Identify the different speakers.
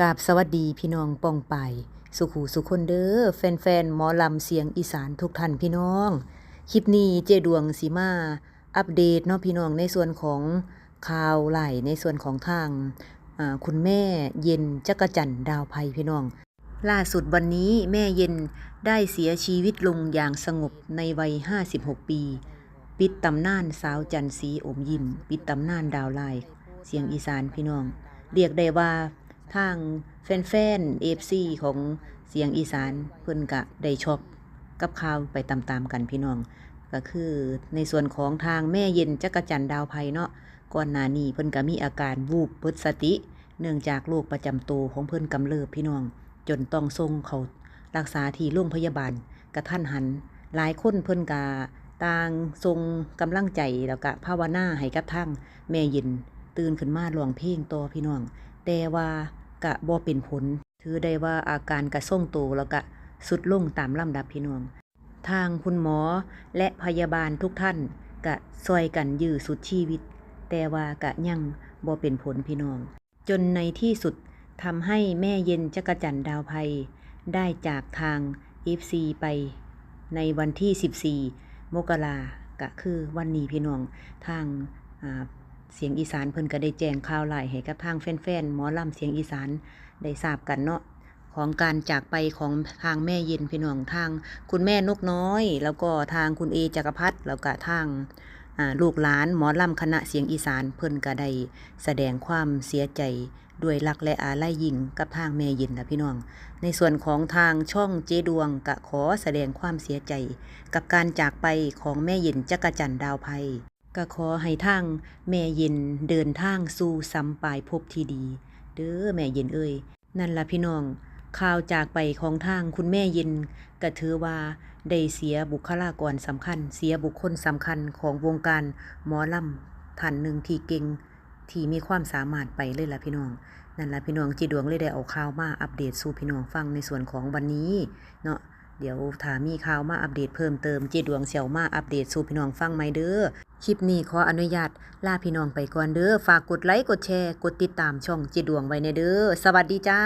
Speaker 1: กาบสวัสดีพี่น้องป้องไป สุขูสุคนเด้อแฟนๆหมอลำเสียงอีสานทุกท่านพี่น้อง คลิปนี้เจดวงสีมา อัปเดตเนาะพี่น้องในส่วนของข่าวไหลในส่วนของทางคุณแม่เย็นจักรจันดาวไพพี่น้อง ล่าสุดวันนี้แม่เย็นได้เสียชีวิตลงอย่างสงบในวัย 56 ปี ปิดตำนานสาวจันทร์สีอมยิ้มปิดตำนานดาวไลน์เสียงอีสานพี่น้อง เรียกได้ว่า ทางแฟนๆเอฟซีของเสียงอีสานเพิ่นกะได้ชอกกับข่าวไปตามๆกันพี่น้อง ก็คือในส่วนของทางแม่เย็นจักรจันดาวไพเนาะก่อนหน้านี้เพิ่นก็มีอาการวูบเบิดสติ เนื่องจากโรคประจำตัวของเพิ่นกำเริบพี่น้อง จนต้องส่งเขารักษาที่โรงพยาบาลกระท่านหัน หลายคนเพิ่นกะต่างทรงกำลังใจแล้วก็ภาวนาให้กับทางแม่เย็นตื่นขึ้นมาร้องเพลงต่อพี่น้อง แต่ว่ากะบ่เป็นผล ถือได้ว่าอาการกระส่งโตวแล้วก็สุดลงตามลำดับพี่น้อง ทางคุณหมอและพยาบาลทุกท่านกะซอยกันยื้อสุดชีวิต แต่ว่ากะยังบ่เป็นผลพี่น้อง จนในที่สุดทำให้แม่เย็นจักรจันดาวไพได้จากทาง FC ไป ในวันที่ 14 มกรากะคือวันนี้พี่น้องทางอ่า เสียงอีสานเพิ่นก็ได้แจ้งข่าวหลายให้กับทางแฟนๆหมอลำเสียงอีสานได้ทราบกันเนาะของการจากไปของทางแม่เย็นพี่น้องทาง คุณแม่นกน้อย แล้วก็ทางคุณเอจักรพัฒน์แล้วก็ทางลูกหลานหมอลำคณะเสียงอีสานเพิ่นก็ได้แสดงความเสียใจด้วยรักและอาลัยยิ่งกับทางแม่ย็นนะพี่น้อง ในส่วนของทางช่องเจดวงกะขอแสดงความเสียใจ กับการจากไปของแม่ย็นจักรจันทร์ดาวไพ ก็ขอให้ทางแม่เย็นเดินทางสู่สัมปายภพที่ดี เด้อแม่เย็นเอ้ยนั่นล่ะพี่น้องข่าวจากไปของทางคุณแม่เย็นก็ถือว่าได้เสียบุคลากรสำคัญ เสียบุคคลสำคัญของวงการหมอลำท่านหนึ่งที่เก่งที่มีความสามารถไปเลยล่ะพี่น้อง นั่นล่ะพี่น้องจีดวงเลยได้เอาข่าวมาอัปเดตสู่พี่น้องฟังในส่วนของวันนี้เนาะเดี๋ยวถามีข่าวมาอัปเดตเพิ่มเติมจีดวงเสี่ยวมาอัปเดตสู่พี่น้องฟังไหมเด้อ คลิปนี้ขออนุญาตลาพี่น้องไปก่อนเด้อ ฝากกดไลค์ กดแชร์ กดติดตามช่องจีดวงไว้ในเด้อ สวัสดีจ้า